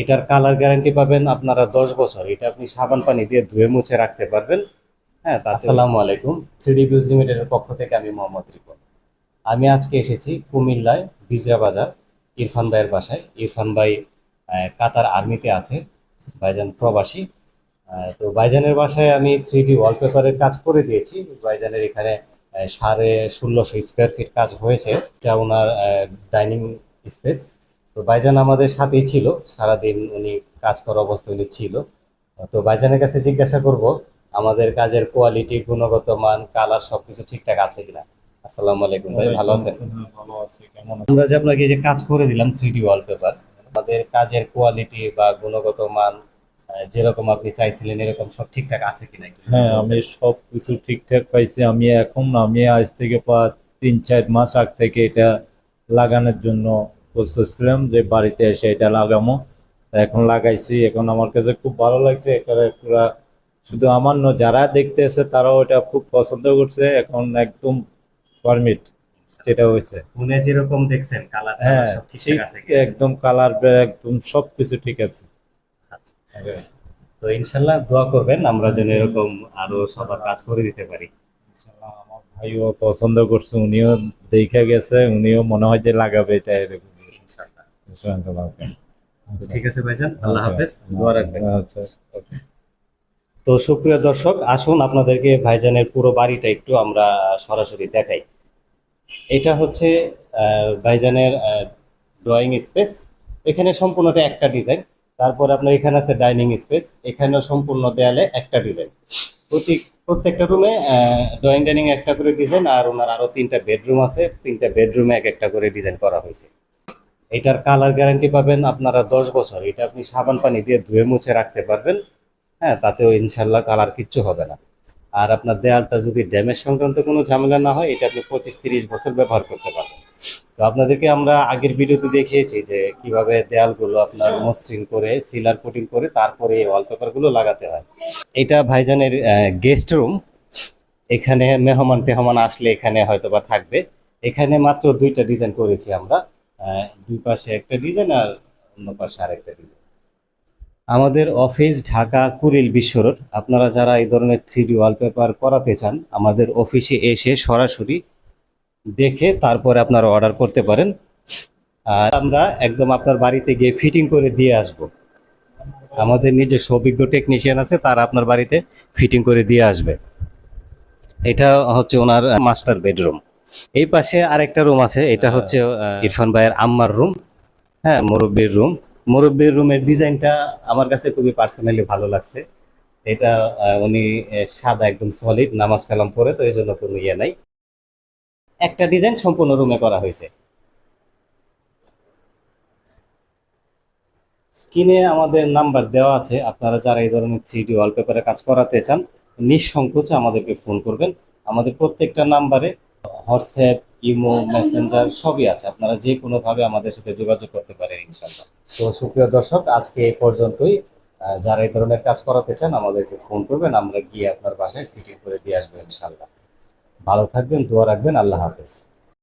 এটার colour guarantee পাবেন আপনারা দশ বছর। এটা আপনি সাবান পানি দিয়ে ধুয়ে মুছে রাখতে পারবেন। হ্যাঁ আসসালামু আলাইকুম। থ্রিডি বিউজ লিমিটেডের পক্ষ থেকে আমি মোহাম্মদ রিপন। আমি আজকে এসেছি কুমিল্লায়, বিজরা বাজার, ইরফান ভাইয়ের বাসায়। ইরফান ভাই কাতার আর্মিতে আছে, ভাইজান প্রবাসী। তো ভাইজানের বাসায় আমি থ্রি ডি ওয়ালপেপারের কাজ করে দিয়েছি। ভাইজানের এখানে সাড়ে ষোলোশো স্কোয়ার ফিট কাজ হয়েছে। এটা ওনার ডাইনিং স্পেস তো ভাইজান আমাদের সাথেই ছিল সারাদিন উনি কাজ করা অবস্থায় উনি ছিল। তো ভাইজানের কাছে জিজ্ঞাসা করব আমাদের কাজের কোয়ালিটি গুণগত মান কালার সবকিছু ঠিকঠাক আছে কিনা? আসসালামু আলাইকুম ভাই ভালো আছেন? ভালো আছি কেমন আমরা যে আপনাকে এই যে কাজ করে দিলাম থ্রি ডি ওয়ালপেপার আমাদের কাজের কোয়ালিটি বা গুণগত মান যেরকম আপনি চাইছিলেন এরকম সব ঠিকঠাক আছে কিনা? হ্যাঁ আমি সব কিছু ঠিকঠাক পাইছি। আমি এখন আমি আজ থেকে তিন চার মাস আগ থেকে এটা লাগানোর জন্য প্রস্তুত ছিলাম যে বাড়িতে এসে এটা লাগামো। এখন লাগাইছি। এখন আমার কাছে খুব ভালো লাগছে। এখানে পুরা শুধু আমার নয় যারা দেখতে এসে তারাও এটা খুব পছন্দ করছে। এখন একদম পারমিট যেটা হয়েছে। ফোনে যেরকম দেখছেন কালার হ্যাঁ ঠিক আছে একদম কালার একদম সব কিছু ঠিক আছে। তো ইনশাল্লাহ দোয়া করবেন আমরা যেন এরকম আরও সবার কাজ করে দিতে পারি। ইনশাল্লাহ আমার ভাইও পছন্দ করছে উনিও দেখে গেছে উনিও মনে হয় যে লাগাবে এটা এরকম। ইনশাআল্লাহ। তো ঠিক আছে ভাইজান আল্লাহ হাফেজ দোয়া রাখবেন। আচ্ছা তো সুপ্রিয় দর্শক আসুন আপনাদেরকে ভাইজানের পুরো বাড়িটা একটু আমরা সরাসরি দেখাই। এটা হচ্ছে ভাইজানের ড্রয়িং স্পেস এখানে সম্পূর্ণটা একটা ডিজাইন তারপর আপনার এখানে আছে ডাইনিং স্পেস এখানেও সম্পূর্ণ দেয়ালে একটা ডিজাইন প্রতি প্রত্যেকটা রুমে ড্রয়িং ডাইনিং একটা করে ডিজাইন আর ওনার আরও তিনটা বেডরুম আছে। তিনটা বেডরুমে এক একটা করে ডিজাইন করা হয়েছে। এটার কালার গ্যারান্টি পাবেন আপনারা দশ বছর। এটা আপনি সাবান পানি দিয়ে ধুয়ে মুছে রাখতে পারবেন। হ্যাঁ তাতেও ইনশাল্লাহ কালার কিচ্ছু হবে না। আর আপনার দেয়ালটা যদি ড্যামেজ সংক্রান্ত কোনো ঝামেলা না হয়, এটা আপনি পঁচিশ তিরিশ বছর ব্যবহার করতে পারবেন। তো আপনাদেরকে আমরা আগের ভিডিওতে দেখিয়েছি যে কীভাবে দেয়ালগুলো আপনার মসৃণ করে সিলার কোটিং করে তারপরে এই ওয়ালপেপারগুলো লাগাতে হয়। এটা ভাইজানের গেস্ট রুম এখানে মেহমান টেহমান আসলে এখানে হয়তো বা থাকবে। এখানে মাত্র দুইটা ডিজাইন করেছি আমরা। দুই পাশে একটা ডিজাইন আর অন্য পাশে আরেকটা ডিজাইন আমাদের অফিস ঢাকা কুরিল বিশ্ব রোড। আপনারা যারা এই ধরনের থ্রি ডি ওয়ালপেপার করাতে চান, আমাদের অফিসে এসে সরাসরি দেখে তারপরে আপনারা অর্ডার করতে পারেন। আর আমরা একদম আপনার বাড়িতে গিয়ে ফিটিং করে দিয়ে আসব। আমাদের নিজস্ব অভিজ্ঞ টেকনিশিয়ান আছে, তারা আপনার বাড়িতে ফিটিং করে দিয়ে আসবে। এটা হচ্ছে ওনার মাস্টার বেডরুম এই পাশে আরেকটা রুম আছে এটা হচ্ছে আহ, ইরফান ভাইয়ের আম্মার রুম হ্যাঁ মুরব্বীর রুম মুরব্বীর রুমের ডিজাইনটা আমার কাছে খুবই পার্সোনালি ভালো লাগছে। এটা উনি সাদা একদম সলিড নামাজ কালাম পরে তো এই জন্য কোনো ইয়ে নাই। একটা ডিজাইন সম্পূর্ণ রুমে করা হয়েছে। স্ক্রিনে আমাদের নাম্বার দেওয়া আছে আপনারা যারা এই ধরনের থ্রি ওয়ালপেপারে কাজ করাতে চান নিঃসংকোচে আমাদেরকে ফোন করবেন। আমাদের প্রত্যেকটা নাম্বারে হোয়াটসঅ্যাপ ইমো মেসেঞ্জার সবই আছে। আপনারা যে কোনোভাবে আমাদের সাথে যোগাযোগ করতে পারেন ইনশাল্লাহ তো সুপ্রিয় দর্শক আজকে এই পর্যন্তই। আহ, যারা এই ধরনের কাজ করাতে চান আমাদেরকে ফোন করবেন। আমরা গিয়ে আপনার বাসায় ফিটিং করে দিয়ে আসব ইনশাল্লাহ ভালো থাকবেন দোয়া রাখবেন। আল্লাহ হাফেজ।